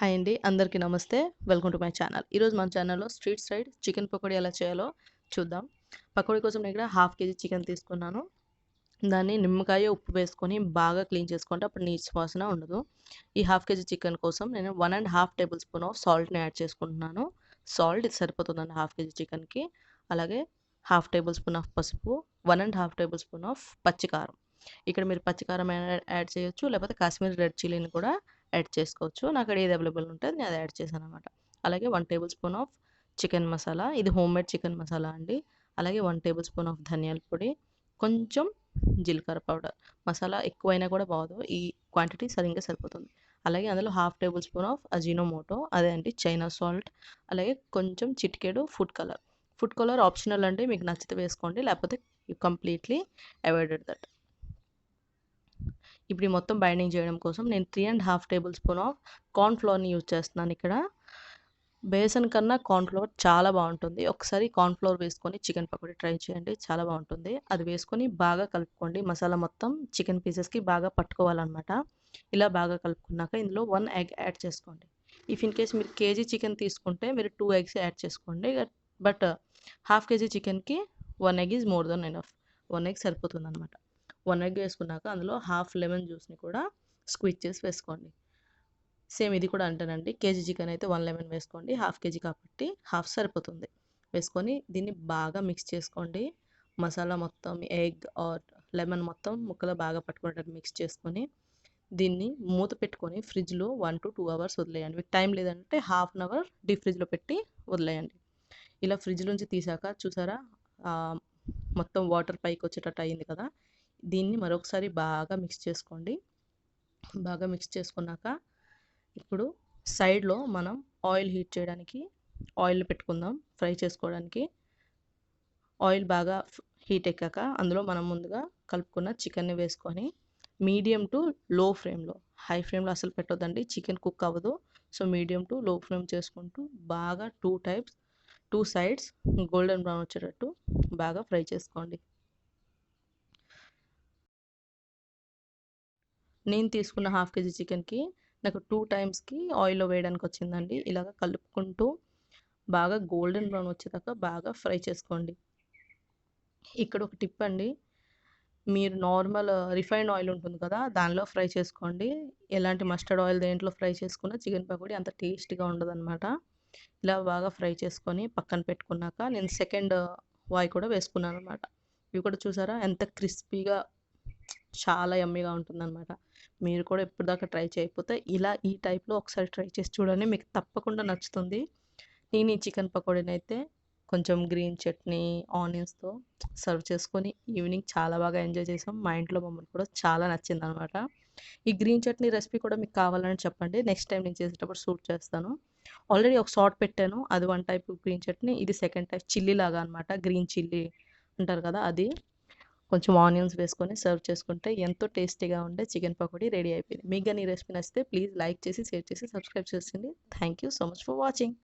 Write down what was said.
Hi అండి. అందరికీ నమస్తే. Welcome to my channel. ఈరోజు మన ఛానల్లో స్ట్రీట్ సైడ్ చికెన్ పకోడీ ఎలా చేయాలో చూద్దాం. పకోడీ కోసం నేను ఇక్కడ హాఫ్ కేజీ చికెన్ తీసుకున్నాను. దాన్ని నిమ్మకాయ ఉప్పు వేసుకొని బాగా క్లీన్ చేసుకుంటే అప్పుడు నీచు వాసన ఉండదు. ఈ హాఫ్ కేజీ చికెన్ కోసం నేను one and half table spoon of సాల్ట్ని యాడ్ చేసుకుంటున్నాను. సాల్ట్ ఇది సరిపోతుందండి హాఫ్ కేజీ చికెన్కి. అలాగే హాఫ్ టేబుల్ స్పూన్ ఆఫ్ పసుపు one and half table spoon of పచ్చికారం. ఇక్కడ మీరు పచ్చికారం యాడ్ చేయొచ్చు లేకపోతే కాశ్మీర్ రెడ్ చిల్లీని కూడా యాడ్ చేసుకోవచ్చు. నాకు అక్కడ ఏది అవైలబుల్ ఉంటుంది నేను అది యాడ్ చేశాను అనమాట అలాగే one table spoon of chicken masala. ఇది హోమ్ మేడ్ చికెన్ మసాలా అండి. అలాగే వన్ టేబుల్ స్పూన్ ఆఫ్ ధనియాల పొడి. కొంచెం జీలకర్ర పౌడర్. మసాలా ఎక్కువైనా కూడా బాగోదు. ఈ క్వాంటిటీ సరిగ్గా సరిపోతుంది. అలాగే అందులో half table spoon of Ajinomoto అదే అండి చైనా సాల్ట్. అలాగే కొంచెం చిటికెడు food colour. Food colour optional అండి. మీకు నచ్చితే వేసుకోండి. లేకపోతే యూ కంప్లీట్లీ అవాయిడెడ్ దట్. ఇప్పుడు ఈ మొత్తం బైండింగ్ చేయడం కోసం నేను three and half table spoon of corn ఫ్లోర్ని use చేస్తున్నాను ఇక్కడ. బేసన్ కన్నా కార్న్ఫ్లోర్ చాలా బాగుంటుంది. ఒకసారి కార్న్ ఫ్లోర్ వేసుకొని చికెన్ పకోడీ ట్రై చేయండి చాలా బాగుంటుంది. అది వేసుకొని బాగా కలుపుకోండి. మసాలా మొత్తం చికెన్ పీసెస్కి బాగా పట్టుకోవాలన్నమాట. ఇలా బాగా కలుపుకున్నాక ఇందులో వన్ ఎగ్ యాడ్ చేసుకోండి. ఇఫ్ ఇన్ కేస్ మీరు కేజీ చికెన్ తీసుకుంటే మీరు టూ ఎగ్స్ యాడ్ చేసుకోండి. బట్ హాఫ్ కేజీ చికెన్కి one egg is more than enough. One egg సరిపోతుంది అనమాట వన్ ఎగ్ వేసుకున్నాక అందులో హాఫ్ లెమన్ జ్యూస్ని కూడా స్క్విచ్ చేసి వేసుకోండి. సేమ్ ఇది కూడా అంటానండి కేజీ చికెన్ అయితే వన్ లెమన్ వేసుకోండి హాఫ్ కేజీ కాబట్టి హాఫ్ సరిపోతుంది. వేసుకొని దీన్ని బాగా మిక్స్ చేసుకోండి. మసాలా మొత్తం ఎగ్ ఆర్ లెమన్ మొత్తం ముక్కలో బాగా పట్టుకునేటట్టు మిక్స్ చేసుకొని దీన్ని మూత పెట్టుకొని ఫ్రిడ్జ్లో వన్ టు టూ అవర్స్ వదిలేయండి. మీకు టైం లేదంటే హాఫ్ అన్ అవర్ డీప్ ఫ్రిడ్జ్లో పెట్టి వదిలేయండి. ఇలా ఫ్రిడ్జ్ నుంచి తీసాక చూసారా మొత్తం వాటర్ పైకి వచ్చేటట్టు అయింది కదా? దీన్ని మరొకసారి బాగా మిక్స్ చేసుకోండి. బాగా మిక్స్ చేసుకున్నాక ఇప్పుడు సైడ్లో మనం ఆయిల్ హీట్ చేయడానికి ఆయిల్ పెట్టుకుందాం ఫ్రై చేసుకోవడానికి. ఆయిల్ బాగా హీట్ ఎక్కాక అందులో మనం ముందుగా కలుపుకున్న చికెన్ని వేసుకొని మీడియం టు లో ఫ్లేమ్లో హై ఫ్లేమ్లో అసలు పెట్టొద్దండి చికెన్ కుక్ అవ్వదు. So medium to low flame చేసుకుంటూ బాగా two types two sides golden brown వచ్చేటట్టు బాగా ఫ్రై చేసుకోండి. నేను తీసుకున్న హాఫ్ కేజీ చికెన్కి నాకు టూ టైమ్స్కి ఆయిల్లో వేయడానికి వచ్చిందండి ఇలాగ కలుపుకుంటూ బాగా గోల్డెన్ బ్రౌన్ వచ్చేదాకా బాగా ఫ్రై చేసుకోండి. ఇక్కడ ఒక టిప్ అండి. మీరు నార్మల్ రిఫైన్డ్ ఆయిల్ ఉంటుంది కదా దానిలో ఫ్రై చేసుకోండి. ఎలాంటి మస్టర్డ్ ఆయిల్ దేంట్లో ఫ్రై చేసుకున్న చికెన్ పకోడీ అంత టేస్ట్గా ఉండదన్నమాట. ఇలా బాగా ఫ్రై చేసుకొని పక్కన పెట్టుకున్నాక నేను సెకండ్ వాయి కూడా వేసుకున్నాను అనమాట ఇవి కూడా చూసారా? ఎంత క్రిస్పీగా చాలా యమ్మీగా ఉంటుందన్నమాట. మీరు కూడా ఎప్పటిదాకా ట్రై చేయకపోతే ఇలా ఈ టైప్లో ఒకసారి ట్రై చేసి చూడండి. మీకు తప్పకుండా నచ్చుతుంది. నేను ఈ చికెన్ పకోడీని అయితే కొంచెం గ్రీన్ చట్నీ ఆనియన్స్తో సర్వ్ చేసుకొని ఈవినింగ్ చాలా బాగా ఎంజాయ్ చేసాం. మా ఇంట్లో మమ్మల్ని కూడా చాలా నచ్చింది అనమాట ఈ గ్రీన్ చట్నీ రెసిపీ కూడా మీకు కావాలని చెప్పండి. నెక్స్ట్ టైం నేను చేసేటప్పుడు సూట్ చేస్తాను. ఆల్రెడీ ఒక షార్ట్ పెట్టాను. అది వన్ టైప్ గ్రీన్ చట్నీ ఇది సెకండ్ టైప్ చిల్లీ లాగా అనమాట గ్రీన్ చిల్లీ అంటారు కదా అది. కొంచెం ఆనియన్స్ వేసుకొని సర్వ్ చేసుకుంటే ఎంతో టేస్టీగా ఉండే చికెన్ పకోడీ రెడీ అయిపోయింది. మీకు కానీ ఈ రెసిపీ నచ్చితే ప్లీజ్ లైక్ చేసి షేర్ చేసి సబ్స్క్రైబ్ చేసింది thank you so much for watching.